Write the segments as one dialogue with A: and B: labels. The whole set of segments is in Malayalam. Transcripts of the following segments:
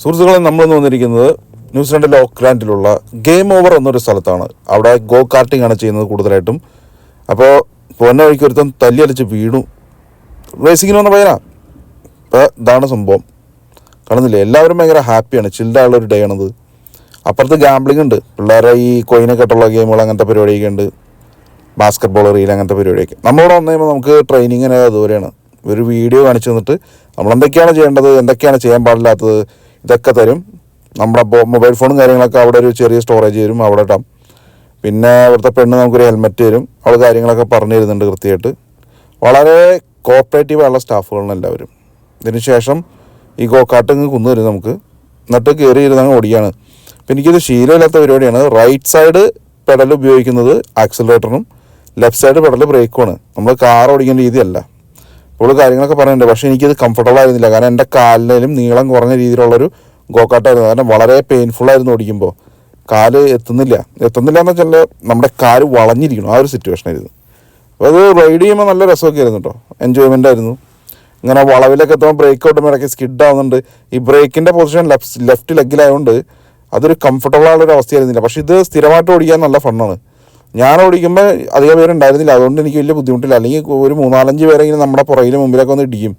A: സുഹൃത്തുക്കളെ നമ്മളൊന്ന് വന്നിരിക്കുന്നത് ന്യൂസിലൻഡിലെ ഓക്ലാൻഡിലുള്ള ഗെയിം ഓവർ എന്നൊരു സ്ഥലത്താണ്. അവിടെ ഗോ കാർട്ടിംഗ് ആണ് ചെയ്യുന്നത് കൂടുതലായിട്ടും. അപ്പോൾ പൊന്ന വഴിക്ക് ഒരുത്തം തല്ലിയടിച്ച് വീണു. റേസിങ്ങിന് വന്ന പയ്യനാ. അപ്പോൾ ഇതാണ് സംഭവം. കാണുന്നില്ലേ? എല്ലാവരും ഭയങ്കര ഹാപ്പിയാണ്. ചിൽഡായുള്ള ഒരു ഡേ ആണത് അപ്പുറത്ത് ഗാംബ്ലിംഗ് ഉണ്ട്. പിള്ളേരെ ഈ കൊയിനൊക്കെ ആയിട്ടുള്ള ഗെയിമുകൾ അങ്ങനത്തെ പരിപാടിയൊക്കെ ഉണ്ട്. ബാസ്കറ്റ് ബോൾ റീൽ അങ്ങനത്തെ പരിപാടിയൊക്കെ. നമ്മളോട് വന്നു കഴിയുമ്പോൾ നമുക്ക് ട്രെയിനിങ്ങിന് അതുപോലെയാണ്. ഒരു വീഡിയോ കാണിച്ചു തന്നിട്ട് നമ്മൾ എന്തൊക്കെയാണ് ചെയ്യേണ്ടത്? എന്തൊക്കെയാണ് ചെയ്യാൻ പാടില്ലാത്തത്? ഇതൊക്കെ തരും. നമ്മുടെ മൊബൈൽ ഫോണും കാര്യങ്ങളൊക്കെ അവിടെ ഒരു ചെറിയ സ്റ്റോറേജ് തരും അവിടെ ഇടാം. പിന്നെ ഇവിടുത്തെ പെണ്ണ് നമുക്കൊരു ഹെൽമെറ്റ് തരും. അവൾ കാര്യങ്ങളൊക്കെ പറഞ്ഞു തരുന്നുണ്ട് കൃത്യമായിട്ട്. വളരെ കോപ്പറേറ്റീവ് ആയുള്ള സ്റ്റാഫുകളാണ് എല്ലാവരും. ഇതിന് ശേഷം ഈ ഗോക്കാട്ടിങ് കുന്നു തരും നമുക്ക്. എന്നിട്ട് കയറി ഇരുന്ന് അങ്ങ് ഓടിയാണ് അപ്പം എനിക്കിത് ശീലമില്ലാത്ത പരിപാടിയാണ്. റൈറ്റ് സൈഡ് പെഡൽ ഉപയോഗിക്കുന്നത് ആക്സിലേറ്ററിനും ലെഫ്റ്റ് സൈഡ് പെഡൽ ബ്രേക്കുമാണ് നമ്മൾ കാർ ഓടിക്കേണ്ട രീതിയല്ല. ഇപ്പോൾ കാര്യങ്ങളൊക്കെ പറയുന്നുണ്ട്. പക്ഷേ എനിക്കത് കംഫർട്ടബിൾ ആയിരുന്നില്ല. കാരണം എന്റെ കാലിലും നീളം കുറഞ്ഞ രീതിയിലുള്ളൊരു ഗോക്കാട്ടായിരുന്നു കാരണം വളരെ പെയിൻഫുൾ ആയിരുന്നു ഓടിക്കുമ്പോൾ. കാൽ എത്തുന്നില്ല. എത്തുന്നില്ല എന്ന് വെച്ചാൽ നമ്മുടെ കാൽ വളഞ്ഞിരിക്കണം ആ ഒരു സിറ്റുവേഷൻ ആയിരുന്നു. അപ്പോൾ അത് റൈഡ് ചെയ്യുമ്പോൾ നല്ല രസമൊക്കെ ആയിരുന്നു കേട്ടോ. എൻജോയ്മെന്റ് ആയിരുന്നു. ഇങ്ങനെ വളവിലൊക്കെ എത്തുമ്പോൾ ബ്രേക്ക് ഔട്ട് ഇടയ്ക്ക് സ്കിഡ് ആവുന്നുണ്ട്. ഈ ബ്രേക്കിന്റെ പൊസിഷൻ ലെഫ്റ്റ് ലെഫ്റ്റ് ലെഗിലായതുകൊണ്ട് അതൊരു കംഫർട്ടബിൾ ആയുള്ള ഒരു അവസ്ഥയായിരുന്നില്ല. പക്ഷേ ഇത് സ്ഥിരമായിട്ട് ഓടിക്കാൻ നല്ല ഫണ്ണാണ് ഞാൻ ഓടിക്കുമ്പോൾ അധികം പേരുണ്ടായിരുന്നില്ല. അതുകൊണ്ട് എനിക്ക് വലിയ ബുദ്ധിമുട്ടില്ല. അല്ലെങ്കിൽ ഒരു മൂന്നാലഞ്ച് പേരെങ്കിലും നമ്മുടെ പുറകിൽ മുമ്പിലൊക്കെ ഒന്ന് ഇടിക്കും.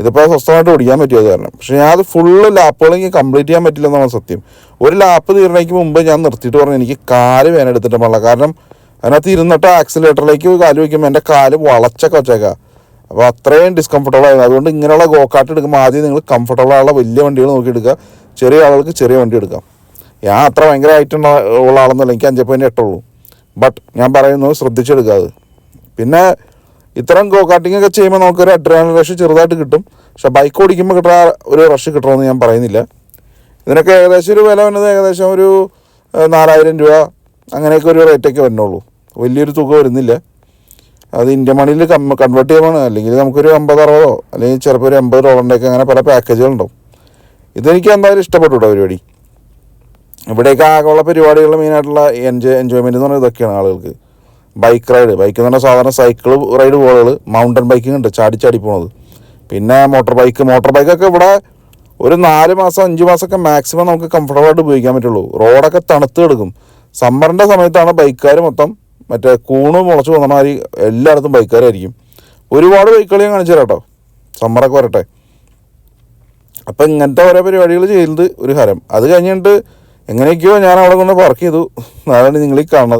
A: ഇതിപ്പോൾ സ്വസ്ഥമായിട്ട് ഓടിക്കാൻ പറ്റിയത് കാരണം. പക്ഷേ ഞാൻ അത് ഫുള്ള് ലാപ്പുകൾ കംപ്ലീറ്റ് ചെയ്യാൻ പറ്റില്ല എന്നാണ് സത്യം. ഒരു ലാപ്പ് തീരണയ്ക്ക് മുമ്പ് ഞാൻ നിർത്തിയിട്ട് പറഞ്ഞു എനിക്ക് കാൽ വേന എടുത്തിട്ട് പാടില്ല കാരണം അതിനകത്ത് ഇരുന്നിട്ട് ആക്സിലേറ്ററിലേക്ക് കാൽ വയ്ക്കുമ്പോൾ എന്റെ കാൽ വളച്ചൊക്കെ വെച്ചേക്കാം. അപ്പോൾ അത്രയും ഡിസ്കംഫർട്ടബിൾ ആയിരുന്നു. അതുകൊണ്ട് ഇങ്ങനെയുള്ള ഗോക്കാട്ട് എടുക്കുമ്പോൾ ആദ്യം നിങ്ങൾ കംഫർട്ടബിൾ ആയുള്ള വലിയ വണ്ടികൾ നോക്കി എടുക്കുക. ചെറിയ ആളുകൾക്ക് ചെറിയ വണ്ടി എടുക്കാം. ഞാൻ അത്ര ഭയങ്കര ആയിട്ടുള്ള ഉള്ള ആളൊന്നുമല്ല. എനിക്ക് അഞ്ച് പോയിന്റ് എട്ടുള്ളൂ ബട്ട് ഞാൻ പറയുന്നത് ശ്രദ്ധിച്ചെടുക്കുക അത്. പിന്നെ ഇത്തരം ഗോ കാർട്ടിംഗ് ഒക്കെ ചെയ്യുമ്പോൾ നമുക്കൊരു അഡ്രാനൽ റഷ് ചെറുതായിട്ട് കിട്ടും. പക്ഷെ ബൈക്ക് ഓടിക്കുമ്പോൾ കിട്ടുന്ന ഒരു റഷ് കിട്ടണമെന്ന് ഞാൻ പറയുന്നില്ല. ഇതിനൊക്കെ ഏകദേശം ഒരു വില വന്നത് ഏകദേശം ഒരു നാലായിരം രൂപ അങ്ങനെയൊക്കെ ഒരു റേറ്റൊക്കെ വരുന്നുള്ളൂ വലിയൊരു തുക വരുന്നില്ല. അത് ഇന്ത്യ മണിയിൽ കൺവേർട്ട് ചെയ്യുമ്പോൾ അല്ലെങ്കിൽ നമുക്കൊരു അമ്പത് അറുപതോ അല്ലെങ്കിൽ ചിലപ്പോൾ ഒരു എൺപത് ഡോളറിന്റെയൊക്കെ അങ്ങനെ പല പാക്കേജുകളുണ്ടാവും ഇതെനിക്ക് എന്തായാലും ഇഷ്ടപ്പെട്ടു കേട്ടോ പരിപാടി. ഇവിടെയൊക്കെ ആകെയുള്ള പരിപാടികൾ മെയിനായിട്ടുള്ള എൻജോയ് എൻജോയ്മെന്റ് എന്ന് പറയുന്നത് ഇതൊക്കെയാണ് ആളുകൾക്ക്. ബൈക്ക് റൈഡ് ബൈക്ക് എന്ന് പറഞ്ഞാൽ സാധാരണ സൈക്കിൾ റൈഡ് പോലുകൾ മൗണ്ടൻ ബൈക്കിംഗ് ഉണ്ട് ചാടി ചാടി പോണത്. പിന്നെ മോട്ടോർ ബൈക്ക് മോട്ടോർ ബൈക്കൊക്കെ ഇവിടെ ഒരു നാല് മാസം അഞ്ച് മാസമൊക്കെ മാക്സിമം നമുക്ക് കംഫർട്ടബിൾ ആയിട്ട് ഉപയോഗിക്കാൻ പറ്റുള്ളൂ. റോഡൊക്കെ തണുത്ത് കിടക്കും. സമ്മറിന്റെ സമയത്താണ് ബൈക്കുകാർ മൊത്തം മറ്റേ കൂണ് മുളച്ച് പോകുന്ന മാതിരി എല്ലായിടത്തും ബൈക്കുകാരായിരിക്കും ഒരുപാട് ബൈക്കുകൾ ഞാൻ കാണിച്ചു തരാം കേട്ടോ. സമ്മറൊക്കെ വരട്ടെ. അപ്പം ഇങ്ങനത്തെ ഓരോ പരിപാടികൾ ചെയ്യുന്നത് ഒരു ഹരം. അത് കഴിഞ്ഞിട്ട് എങ്ങനെയൊക്കെയോ ഞാൻ അവിടെ കൊണ്ട് പാർക്ക് ചെയ്തു. അതാണ് നിങ്ങൾ ഈ കാണുന്നത്.